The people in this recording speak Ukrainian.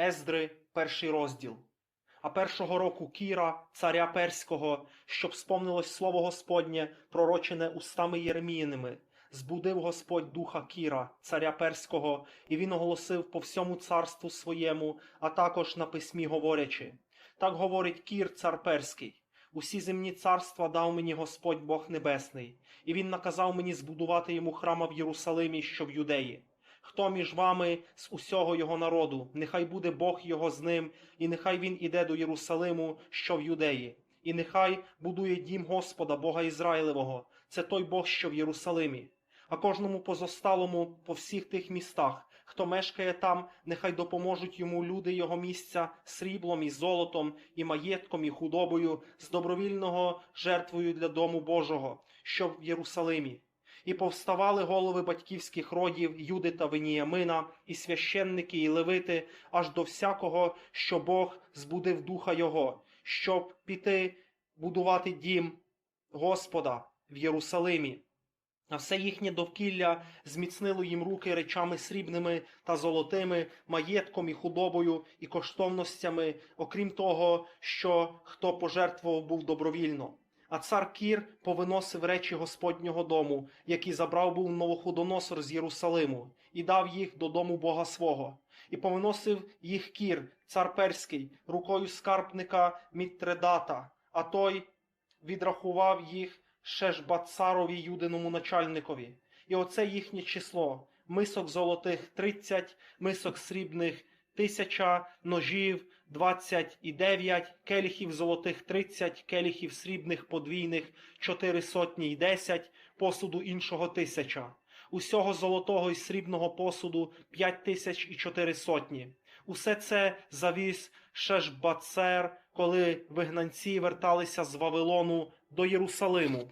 Ездри, перший розділ. А першого року Кіра, царя Перського, щоб сповнилось слово Господнє, пророчене устами Єреміїними, збудив Господь духа Кіра, царя Перського, і він оголосив по всьому царству своєму, а також на письмі говорячи. Так говорить Кір, цар Перський. Усі земні царства дав мені Господь Бог Небесний, і він наказав мені збудувати йому храма в Єрусалимі, що в Юдеї. Хто між вами з усього його народу, нехай буде Бог його з ним, і нехай він іде до Єрусалиму, що в Юдеї, і нехай будує дім Господа, Бога Ізраїлевого, це той Бог, що в Єрусалимі. А кожному позосталому по всіх тих містах, хто мешкає там, нехай допоможуть йому люди його місця сріблом і золотом, і маєтком, і худобою, з добровільного жертвою для дому Божого, що в Єрусалимі. І повставали голови батьківських родів Юди та Веніямина, і священники, і левити, аж до всякого, що Бог збудив духа його, щоб піти будувати дім Господа в Єрусалимі. А все їхнє довкілля зміцнило їм руки речами срібними та золотими, маєтком і худобою, і коштовностями, окрім того, що хто пожертвував був добровільно. А цар Кір повиносив речі Господнього дому, які забрав був Новоходоносор з Єрусалиму, і дав їх додому Бога свого. І повиносив їх Кір, цар Перський, рукою скарбника Мітредата, а той відрахував їх Шешбацарові юдиному начальникові. І оце їхнє число: мисок золотих тридцять, мисок срібних тисяча, ножів двадцять і дев'ять, келіхів золотих тридцять, келіхів срібних подвійних чотири сотні й десять, посуду іншого тисяча. Усього золотого і срібного посуду п'ять тисяч і чотири сотні. Усе це завіз Шешбацер, коли вигнанці верталися з Вавилону до Єрусалиму.